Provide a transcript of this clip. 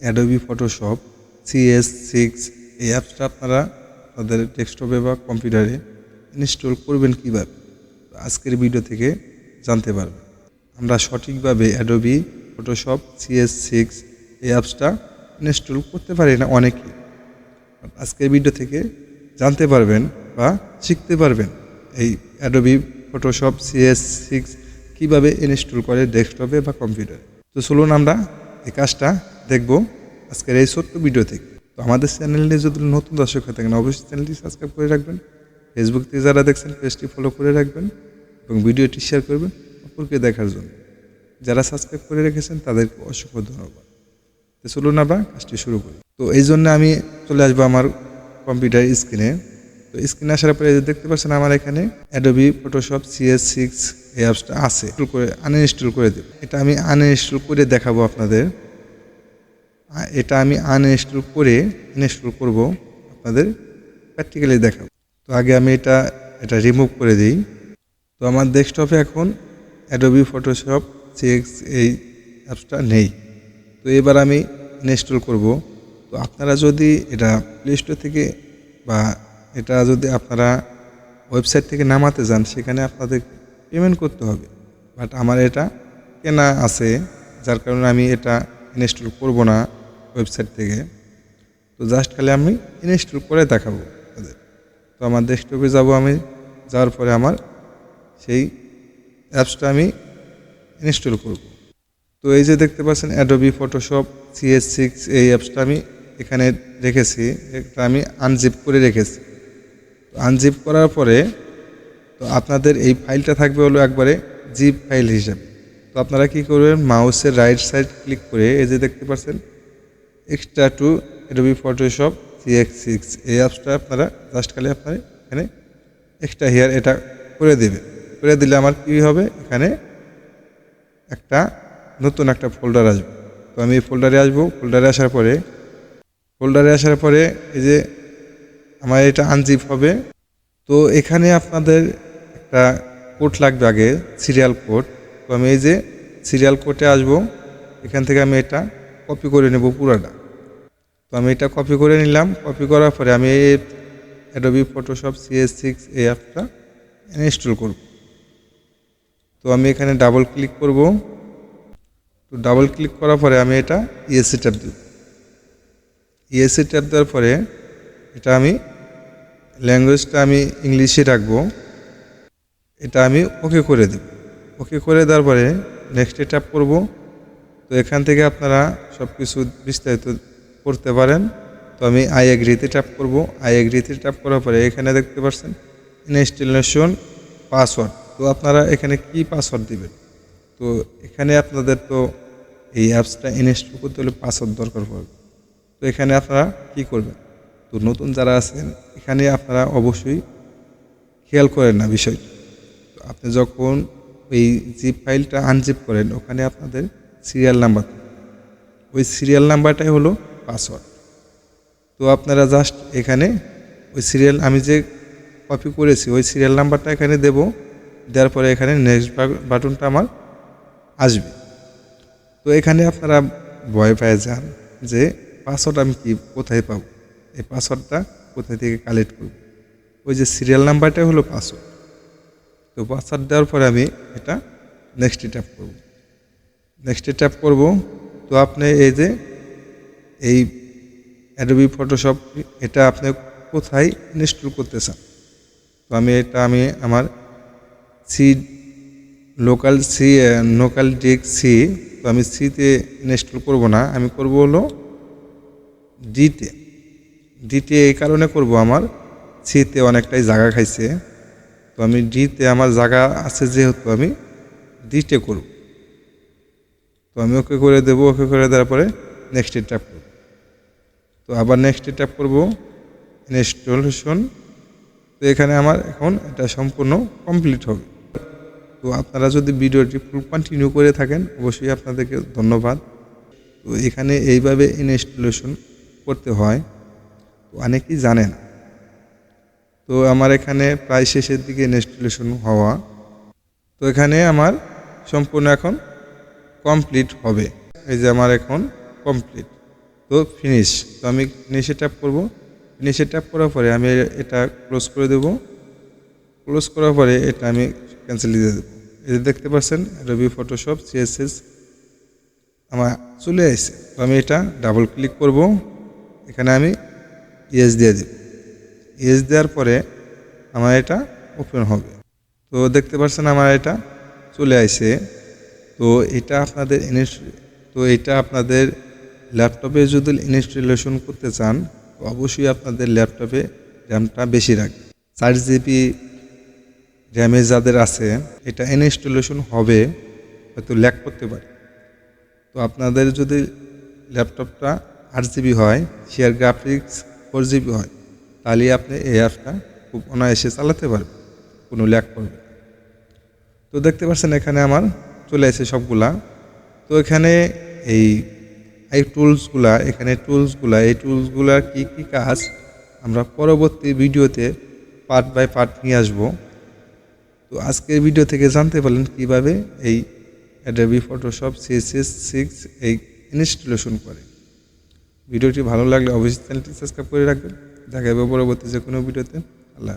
Adobe Photoshop CS six এই অ্যাপসটা আপনারা তাদের ডেস্কটপে বা কম্পিউটারে ইনস্টল করবেন কীভাবে? আজকের ভিডিও থেকে জানতে পারবেন। আমরা সঠিকভাবে অ্যাডোবি ফটোশপ সিএস সিক্স এই অ্যাপসটা ইনস্টল করতে পারি না অনেকেই আজকের ভিডিও থেকে জানতে পারবেন বা শিখতে পারবেন এই অ্যাডোবি ফটোশপ সিএস সিক্স কীভাবে ইনস্টল করে ডেস্কটপে বা কম্পিউটারে তো চলুন আমরা এই কাজটা দেখব। আজকের এই ছোট্ট ভিডিও থেকে তো আমাদের চ্যানেলটি যদি নতুন দর্শক হয়ে থাকেন, অবশ্যই চ্যানেলটি সাবস্ক্রাইব করে রাখবেন। ফেসবুক থেকে যারা দেখছেন পেজটি ফলো করে রাখবেন এবং ভিডিওটি শেয়ার করবেন অপরকে দেখার জন্য। যারা সাবস্ক্রাইব করে রেখেছেন, তাদেরকে অসংখ্য ধন্যবাদ। তো চলুন আমরা কাজটি শুরু করি। তো এই জন্য আমি চলে আসব আমার কম্পিউটার স্ক্রিনে তো স্ক্রিনে আসার পরে দেখতে পাচ্ছেন, আমার এখানে অ্যাডোবি ফটোশপ সিএস সিক্স এই অ্যাপসটা আছে। করে আনইনস্টল করে দেব। এটা আমি আনইনস্টল করে দেখাবো আপনাদের। এটা আমি আনইনস্টল করে ইনস্টল করব, আপনাদের প্র্যাকটিক্যালি দেখাবো। তো আগে আমি এটা এটা রিমুভ করে দিই। তো আমার ডেস্কটপে এখন অ্যাডোবি ফটোশপ সিক্স এই অ্যাপসটা নেই। তো এবার আমি ইনস্টল করব। তো আপনারা যদি এটা প্লে স্টোর থেকে বা এটা যদি আপনারা ওয়েবসাইট থেকে নামাতে যান, সেখানে আপনাদের পেমেন্ট করতে হবে। বাট আমার এটা কেনা আছে, যার কারণে আমি এটা ইনস্টল করব না। ওয়েবসাইট থেকে। তো জাস্ট খালি আমি ইনস্টল করে দেখাবো আপনাদের তো আমার ডেস্কটপে যাব আমি, যাওয়ার পরে আমার সেই অ্যাপসটা আমি ইনস্টল করব। তো এই যে দেখতে পাচ্ছেন অ্যাডোবি ফটোশপ সিএস সিক্স এই অ্যাপসটা আমি এখানে রেখেছি। এটা আমি আনজিপ করে রেখেছি। আনজিপ করার পরে তো আপনাদের এই ফাইলটা থাকবে হলো একবারে জিপ ফাইল হিসাবে। তো আপনারা কি করবেন মাউসের রাইট সাইড ক্লিক করে এই যে দেখতে পাচ্ছেন extra two Adobe Photoshop CX six এই অ্যাপসটা আপনারা জাস্ট খালি আপনারা এখানে এক্সট্রা হেয়ার এটা করে দেবে। করে দিলে আমার কী হবে? এখানে একটা নতুন একটা ফোল্ডার আসবে। তো আমি এই ফোল্ডারে আসব। ফোল্ডারে আসার পরে ফোল্ডারে আসার পরে এই যে আমার এটা আনজিপ হবে। তো এখানে আপনাদের একটা কোড লাগবে আগে সিরিয়াল কোড তো আমি এই যে সিরিয়াল কোডে আসব। এখান থেকে আমি এটা কপি করে নেব পুরোটা। তো আমি এটা কপি করে নিলাম। কপি করার পরে আমি এই অ্যাডোবি ফটোশপ সিএস সিক্স এই অ্যাপটা ইনস্টল করব। তো আমি এখানে ডাবল ক্লিক করব। তো ডাবল ক্লিক করার পরে আমি এটা ইএসসি ট্যাপ দেব। ইএসসি ট্যাপ দেওয়ার পরে এটা আমি ল্যাঙ্গুয়েজটা আমি ইংলিশে রাখব। এটা আমি ওকে করে দেব। ওকে করে দেওয়ার পরে নেক্সটে ট্যাপ করব। এখান থেকে আপনারা সব কিছু বিস্তারিত করতে পারেন। তো আমি আই এগ্রিতে ট্যাপ করব। আই এগ্রিতে ট্যাপ করার পরে এখানে দেখতে পাচ্ছেন ইনস্টলেশন পাসওয়ার্ড তো আপনারা এখানে কি পাসওয়ার্ড দিবেন? তো এখানে আপনাদের তো এই অ্যাপসটা ইনস্টল করতে হলে পাসওয়ার্ড দরকার পড়বে। তো এখানে আপনারা কি করবেন? তো নতুন যারা আছেন, এখানে আপনারা অবশ্যই খেয়াল করেন না বিষয়টা। তো আপনি যখন এই জিপ ফাইলটা আনজিপ করেন, ওখানে আপনাদের সিরিয়াল নাম্বার। ওই সিরিয়াল নাম্বারটাই হলো পাসওয়ার্ড। তো আপনারা জাস্ট এখানে ওই সিরিয়াল আমি যে কপি করেছি, ওই সিরিয়াল নাম্বারটা এখানে দেব। দেওয়ার পরে এখানে নেক্সট বাটনটা আমার আসবে। তো এখানে আপনারা ভয় পেয়ে যান যে পাসওয়ার্ড আমি কি কোথায় পাবো? এই পাসওয়ার্ডটা কোথায় থেকে কালেক্ট করব? ওই যে সিরিয়াল নাম্বারটাই হলো পাসওয়ার্ড। তো পাসওয়ার্ড দেওয়ার পরে আমি এটা নেক্সট ট্যাপ করব। নেক্সটে ট্যাপ করব তো আপনি এই যে, এই অ্যাডোবি ফটোশপ এটা আপনি কোথায় ইনস্টল করতে চান তো আমি এটা, আমি আমার C local C local disk C তো আমি সিতে ইনস্টল করব না। আমি করব হলো ডিতে ডিতে এই কারণে করব আমার সিতে অনেকটাই জায়গা খাইছে। তো আমি ডিতে আমার জায়গা আছে যেহেতু আমি ডিতে করব। তো আমি ওকে করে দেবো, ওকে করে দেওয়ার পরে নেক্সটে ট্যাপ করব। তো আবার নেক্সটে ট্যাপ করব ইনস্টলেশন তো এখানে আমার এখন এটা সম্পূর্ণ কমপ্লিট হবে। তো আপনারা যদি ভিডিওটি ফুল কন্টিনিউ করে থাকেন, অবশ্যই আপনাদেরকে ধন্যবাদ। তো এখানে এইভাবে ইনস্টলেশন করতে হয়, তো অনেকেই জানে না। তো আমার এখানে প্রায় শেষের দিকে ইনস্টলেশন হওয়া। তো এখানে আমার সম্পূর্ণ এখন কমপ্লিট হবে। এই যে আমার এখন কমপ্লিট তো ফিনিশ তো আমি ফিনিশে ট্যাপ করব ফিনিশে ট্যাপ করার পরে আমি এটা ক্লোজ করে দেবো। ক্লোজ করার পরে এটা আমি ক্যান্সেল দিয়ে দেবো। এই যে দেখতে পাচ্ছেন রবি ফটোশপ সিএসএস আমার চলে আসছে। তো আমি এটা ডাবল ক্লিক করব। এখানে আমি ইয়েস দিয়ে দেব। ইয়েস দেওয়ার পরে আমার এটা ওপেন হবে। তো দেখতে পাচ্ছেন আমার এটা চলে আসে তো এটা আপনাদের তো এটা আপনাদের ল্যাপটপে যদি ইনস্টলেশন করতে চান তো অবশ্যই আপনাদের ল্যাপটপে র্যামটা বেশি রাখবে চার জিবি র্যামে যাদের আছে, এটা ইনস্টলেশন হবে, হয়তো ল্যাক করতে পারে। তো আপনাদের যদি ল্যাপটপটা আট জিবি হয় শেয়ার গ্রাফিক্স ফোর জিবি হয় তাহলে আপনি এই অ্যাপটা খুব অনায়াসে চালাতে পারবেন, কোনো ল্যাক করবে তো দেখতে পাচ্ছেন এখানে আমার চলে আসে সবগুলা। তো এখানে এই এই টুলসগুলা, এখানে টুলসগুলা, এই টুলসগুলার কি কি কাজ? আমরা পরবর্তী ভিডিওতে পার্ট বাই পার্ট নিয়ে আসব। তো আজকের ভিডিও থেকে জানতে পারলেন কীভাবে এই অ্যাডাবি ফটোশপ সিএসএস সিক্স এই ইনস্টলেশন করে। ভিডিওটি ভালো লাগলে অবশ্যই চ্যানেলটি সাবস্ক্রাইব করে রাখবেন। দেখা পরবর্তী যে কোনো ভিডিওতে। আল্লাহ।